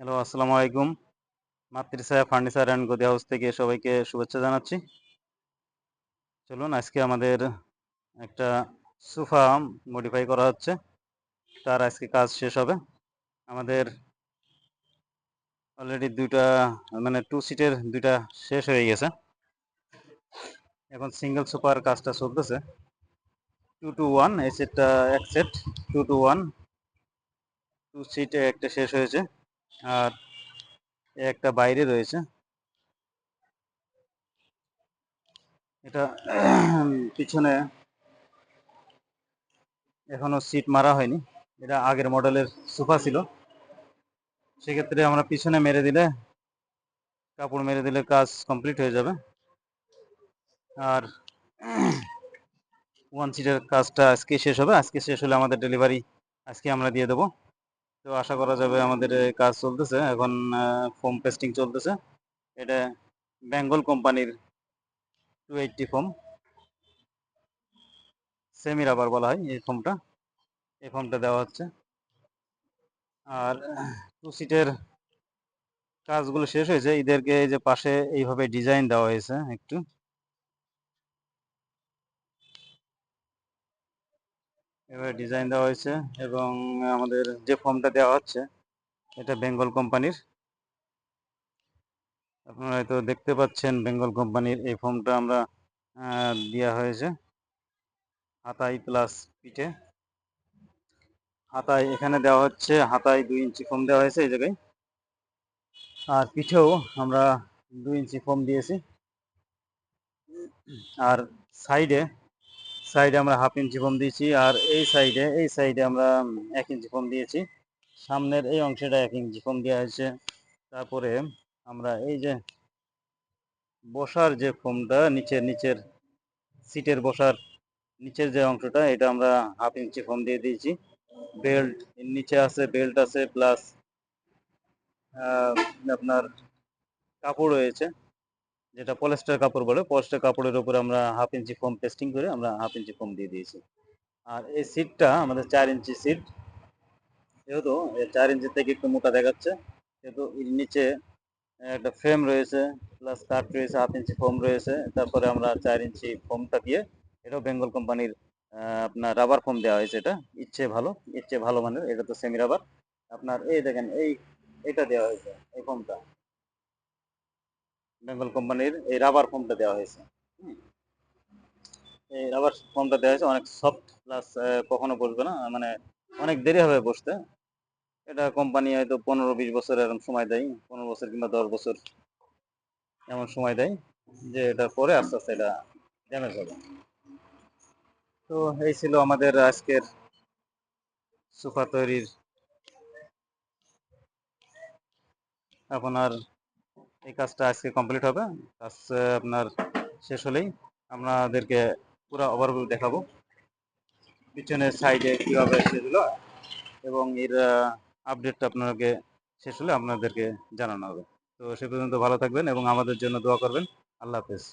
Hello, আসসালামু আলাইকুম। Matrichhaya furniture and গদি হাউস থেকে সবাইকে শুভেচ্ছা জানাচ্ছি। চলুন, আজকে আমাদের একটা সোফা মডিফাই করা হচ্ছে। তার আজকে কাজ শেষ হবে। আমাদের অলরেডি দুইটা মানে টু সিটের দুইটা শেষ হয়ে গেছে। এখন সিঙ্গেল সোফার কাজটা চলতেছে। টু টু ওয়ান এই সেটটা এক set two two one two seat একটা শেষ হয়েছে। আর একটা বাইরে রয়েছে। এটা পিছনে এখনও সিট মারা হয়নি। এটা আগের মডেলের সোফা ছিল। সেক্ষেত্রে আমরা পিছনে মেরে দিলে, কাপড় মেরে দিলে কাজ কমপ্লিট হয়ে যাবে। আর ওয়ান সিটের কাজটা আজকে শেষ হবে। আজকে শেষ হলে আমাদের ডেলিভারি আজকে আমরা দিয়ে দেবো। তো আশা করা যাবে আমাদের কাজ চলতেছে। এখন ফোম পেস্টিং চলতেছে। এটা বেঙ্গল কোম্পানির two eighty foam semi rubber বলা হয় এই ফোমটা এই ফোমটা দেওয়া হচ্ছে। আর টু সিটের কাজগুলো শেষ হয়েছে। এদেরকে এই যে পাশে এইভাবে ডিজাইন দেওয়া হয়েছে একটু। এবার ডিজাইন দেওয়া হয়েছে এবং আমাদের যে ফর্মটা দেওয়া হচ্ছে, এটা বেঙ্গল কোম্পানির আপনারা হয়তো দেখতে পাচ্ছেন বেঙ্গল কোম্পানির এই ফর্মটা আমরা দেওয়া হয়েছে হাতাই প্লাস পিঠে। হাতায় এখানে দেওয়া হচ্ছে হাতায় দুই ইঞ্চি ফোম দেওয়া হয়েছে এই জায়গায়। আর পিঠেও আমরা দুই ইঞ্চি ফোম দিয়েছি। আর সাইডে সাইডে আমরা হাফ ইঞ্চি ফোম দিয়েছি আর এই সাইডে এই সাইডে আমরা এক ইঞ্চি ফোম দিয়েছি। সামনের এই অংশটা এক ইঞ্চি ফোম দেওয়া হয়েছে। তারপরে আমরা এই যে বসার যে ফোমটা, নিচের নিচের সিটের বসার নিচের যে অংশটা, এটা আমরা হাফ ইঞ্চি ফোম দিয়ে দিয়েছি। বেল্ট নিচে আছে, বেল্ট আছে, প্লাস আপনার কাপড় রয়েছে। যেটা পলেস্টার কাপড় বলে পলেস্টার কাপড়ের উপরে আমরা হাফ ইঞ্চি ফোম পেস্টিং করে আমরা হাফ ইঞ্চি ফোম দিয়ে দিয়েছি। আর এই সিটটা আমাদের চার ইঞ্চি সিট যেহেতু চার ইঞ্চি থেকে একটু মোটা দেখাচ্ছে, যেহেতু এর নিচে একটা ফ্রেম রয়েছে প্লাস কাঠ রয়েছে হাফ ইঞ্চি ফোম রয়েছে, তারপরে আমরা চার ইঞ্চি ফোমটা দিয়ে এটাও বেঙ্গল কোম্পানির আপনার রাবার ফোম দেওয়া হয়েছে এটা, ইচ্ছে ভালো ইচ্ছে ভালো মানের, এটা তো সেমি রাবার আপনার এই দেখেন, এই, এটা দেওয়া হয়েছে, এই ফোমটা বেঙ্গল কোম্পানির এই রাবার ফোমটা দেওয়া হয়েছে। এই রাবার ফোমটা দেওয়া হয়েছে, অনেক সফট প্লাস কখনো বসবে না মানে অনেক দেরি হবে বসতে। এটা কোম্পানি হয়তো পনেরো বিশ বছর এরকম সময় দেয়, পনেরো বছর কিংবা দশ বছর এমন সময় দেয়, যে এটা পরে আস্তে আস্তে এটা ড্যামেজ হবে। তো এই ছিল আমাদের আজকের সোফা তৈরির আপনার এই কাজটা আজকে কমপ্লিট হবে। কাজ আপনার শেষ হলেই আপনাদেরকে পুরো ওভারভিউ দেখাবো। পিছনের সাইডে কীভাবে সেগুলো এবং এর আপডেটটা আপনাকে শেষ হলে আপনাদেরকে জানানো হবে। তো সে পর্যন্ত ভালো থাকবেন এবং আমাদের জন্য দোয়া করবেন। আল্লাহ হাফেজ।